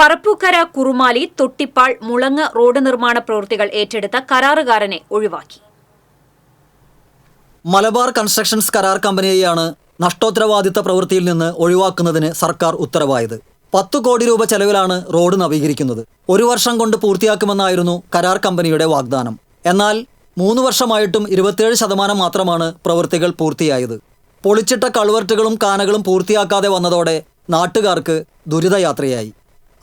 Parappukkara Kurumali Thottippal Mulangu road നിർമ്മാണ പ്രവൃത്തികൾ ഏറ്റെടുത്ത കരാറുകാരനെ ഒഴിവാക്കി. മലബാർ കൺസ്ട്രക്ഷൻസ് കരാർ കമ്പനിയെയാണ് നഷ്ടോത്തരവാദിത്ത പ്രവൃത്തിയിൽ നിന്ന് ഒഴിവാക്കുന്നതിന് സർക്കാർ ഉത്തരവായത്. പത്തു കോടി രൂപ ചെലവിലാണ് റോഡ് നവീകരിക്കുന്നത്. ഒരു വർഷം കൊണ്ട് പൂർത്തിയാക്കുമെന്നായിരുന്നു കരാർ കമ്പനിയുടെ വാഗ്ദാനം. എന്നാൽ മൂന്ന് വർഷമായിട്ടും ഇരുപത്തിയേഴ് ശതമാനം മാത്രമാണ് പ്രവൃത്തികൾ പൂർത്തിയായത്. പൊളിച്ചിട്ട കൾവർട്ടുകളും കാനകളും പൂർത്തിയാക്കാതെ വന്നതോടെ നാട്ടുകാർക്ക് ദുരിതയാത്രയായി.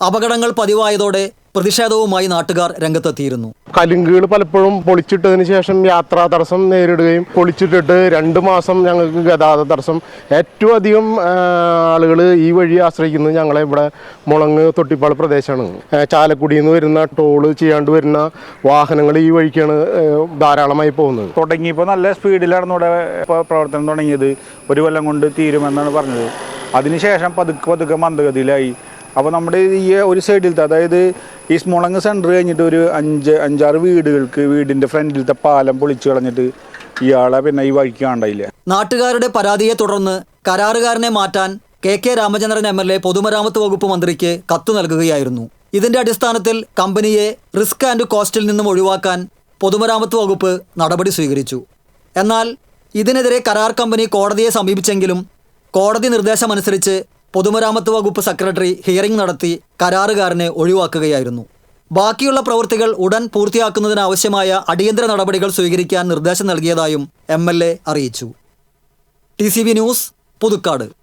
അപകടങ്ങൾ പതിവായതോടെ പ്രതിഷേധവുമായി നാട്ടുകാർ രംഗത്തെത്തിയിരുന്നു. കലുങ്കുകൾ പലപ്പോഴും പൊളിച്ചിട്ടതിന് ശേഷം യാത്രാ തടസ്സം നേരിടുകയും പൊളിച്ചിട്ടിട്ട് രണ്ട് മാസം ഞങ്ങൾക്ക് ഗതാഗത തടസ്സം ഏറ്റവും അധികം ആളുകൾ ഈ വഴി ആശ്രയിക്കുന്നത് ഞങ്ങളെ ഇവിടെ മുളങ്ങ് തൊട്ടിപ്പാൾ പ്രദേശമാണ് ചാലക്കുടിയിൽ നിന്ന് വരുന്ന ടോൾ ചെയ്യാണ്ട് വരുന്ന വാഹനങ്ങൾ ഈ വഴിക്കാണ് ധാരാളമായി പോകുന്നത്. തുടങ്ങിയപ്പോൾ നല്ല സ്പീഡിലാണ് ഇവിടെ പ്രവർത്തനം തുടങ്ങിയത്. ഒരു കൊല്ലം കൊണ്ട് തീരുമെന്നാണ് പറഞ്ഞത്. അതിനുശേഷം പതുക്കെ പതുക്കെ മന്ദഗതിയിലായി. അപ്പോൾ നമ്മുടെ ഈ ഒരു സൈഡിലത്തെ അതായത് ഈ മുളങ്ങ് സെന്റർ കഴിഞ്ഞിട്ട് ഒരു അഞ്ച് അഞ്ചാറ് വീടുകൾക്ക് വീടിന്റെ ഫ്രണ്ടിലത്തെ പാലം പൊളിച്ചു കളഞ്ഞിട്ട് ഇയാളെ പിന്നെ ഈ വഴിക്ക് കണ്ടായില്ല നാട്ടുകാരുടെ പരാതിയെ തുടർന്ന് കരാറുകാരനെ മാറ്റാൻ K K Ramachandran M L A പൊതുമരാമത്ത് വകുപ്പ് മന്ത്രിക്ക് കത്ത് നൽകുകയായിരുന്നു. ഇതിന്റെ അടിസ്ഥാനത്തിൽ കമ്പനിയെ റിസ്ക് ആൻഡ് കോസ്റ്റിൽ നിന്നും ഒഴിവാക്കാൻ പൊതുമരാമത്ത് വകുപ്പ് നടപടി സ്വീകരിച്ചു. എന്നാൽ ഇതിനെതിരെ കരാർ കമ്പനി കോടതിയെ സമീപിച്ചെങ്കിലും കോടതി നിർദ്ദേശമനുസരിച്ച് പൊതുമരാമത്ത് വകുപ്പ് സെക്രട്ടറി ഹിയറിംഗ് നടത്തി കരാറുകാരനെ ഒഴിവാക്കുകയായിരുന്നു. ബാക്കിയുള്ള പ്രവൃത്തികൾ ഉടൻ പൂർത്തിയാക്കുന്നതിനാവശ്യമായ അടിയന്തര നടപടികൾ സ്വീകരിക്കാൻ നിർദ്ദേശം നൽകിയതായും എം അറിയിച്ചു. T news Puthukkad.